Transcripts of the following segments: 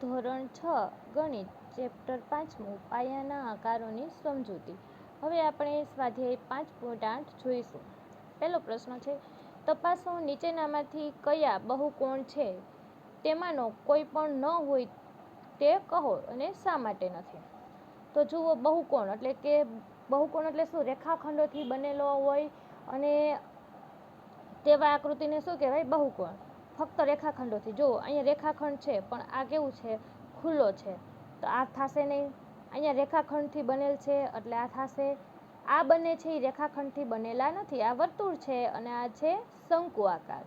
ધોરણ છ, ગણિત, ચેપ્ટર પાંચમું, પાયાના આકારોની સમજૂતી. હવે આપણે સ્વાધ્યાય પાંચ પોઈન્ટ આઠ જોઈશું. પહેલો પ્રશ્ન છે, તપાસો નીચેનામાંથી કયા બહુકોણ છે? તેમાંનો કોઈ પણ ન હોય તે કહો અને શા માટે નથી? તો જુઓ બહુકોણ, એટલે કે બહુકોણ એટલે શું? રેખાખંડોથી બનેલો હોય અને તેવા આકૃતિને શું કહેવાય? બહુકોણ. ફક્ત રેખાખંડોથી જુઓ, અહીંયા રેખાખંડ છે, પણ આ કેવું છે? ખુલ્લો છે. તો આ થશે નહીં. અહીંયા રેખાખંડથી બનેલ છે, એટલે આ થશે. આ બને છે એ રેખાખંડથી બનેલા નથી. આ વર્તુળ છે અને આ છે શંકુ આકાર.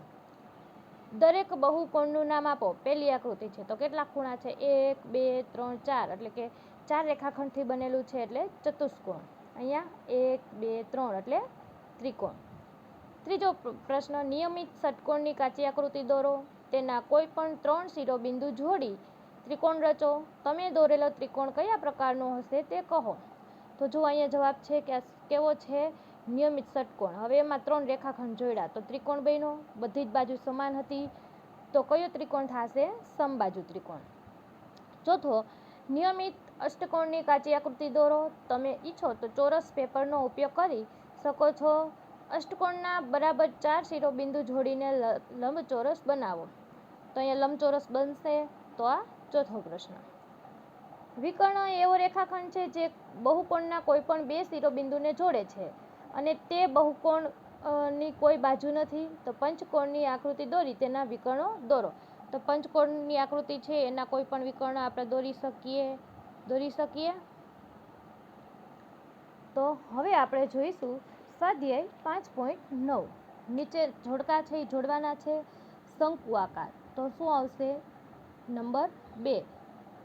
દરેક બહુકોણનું નામ આપો. પહેલી આકૃતિ છે. તો કેટલા ખૂણા છે? એક, બે, ત્રણ, ચાર. એટલે કે ચાર રેખાખંડથી બનેલું છે, એટલે ચતુષ્કોણ. અહીંયા એક, બે, ત્રણ, એટલે ત્રિકોણ. ત્રીજો પ્રશ્ન, નિયમિત ષટકોણની કાચી આકૃતિ દોરો. તેના કોઈ પણ ત્રણ શિરોબિંદુ જોડી. ત્રિકોણ રચો. તમે દોરેલો ત્રિકોણ કયા પ્રકારનો હશે તે કહો. તો જો અહીંયા જવાબ છે કે કેવો છે? નિયમિત ષટકોણ. હવે એમાં ત્રણ રેખાખંડ જોડ્યા. તો ત્રિકોણ બન્યો. બધી જ બાજુ સમાન હતી. તો કયો ત્રિકોણ થશે? સમબાજુ ત્રિકોણ. ચોથો, નિયમિત અષ્ટકોણની કાચી આકૃતિ દોરો. તમે ઈચ્છો તો ચોરસ પેપરનો ઉપયોગ કરી શકો છો. અષ્ટકોણના બરાબર ચાર શિરોબિંદુ જોડીને લંબચોરસ બનાવો. તો અહીંયા લંબચોરસ બનશે તો આ ચોથો પ્રશ્ન. વિકર્ણ એવો રેખાખંડ છે જે બહુકોણના કોઈ પણ બે શિરોબિંદુને જોડે છે અને તે બહુકોણની કોઈ બાજુ નથી. તો પંચકોણની આકૃતિ દોરી તેના વિકર્ણો દોરો. તો પંચકોણની આકૃતિ છે એના કોઈ પણ વિકર્ણ આપણે દોરી શકીએ દોરી શકીએ? તો હવે આપણે જોઈશું સ્વાધ્યાય પાંચ પોઈન્ટ નવ. નીચે જોડકા છે એ જોડવાના છે. શંકુ આકાર. તો શું આવશે? નંબર બે.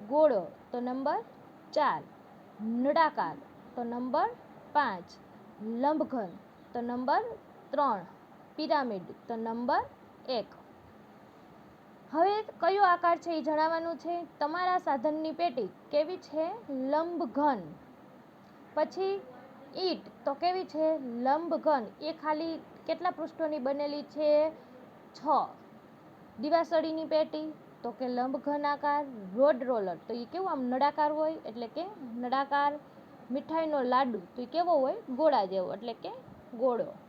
ગોળો. તો નંબર ચાર. નળાકાર. તો નંબર પાંચ. લંબઘન. તો નંબર ત્રણ. પિરામિડ. તો નંબર એક. હવે કયો આકાર છે એ જણાવવાનું છે? તમારા સાધનની પેટી કેવી છે? લંબઘન. પછી ઈંટ. તો કેવી છે? લંબઘન. એ ખાલી કેટલા પૃષ્ઠોની બનેલી છે? છ. દિવાસળીની પેટી, તો કે લંબઘન આકાર રોડ રોલર. તો એ કેવું આમ નળાકાર હોય? એટલે કે નળાકાર, મીઠાઈનો લાડુ. તો એ કેવો હોય? ગોળા જેવો. એટલે કે ગોળો.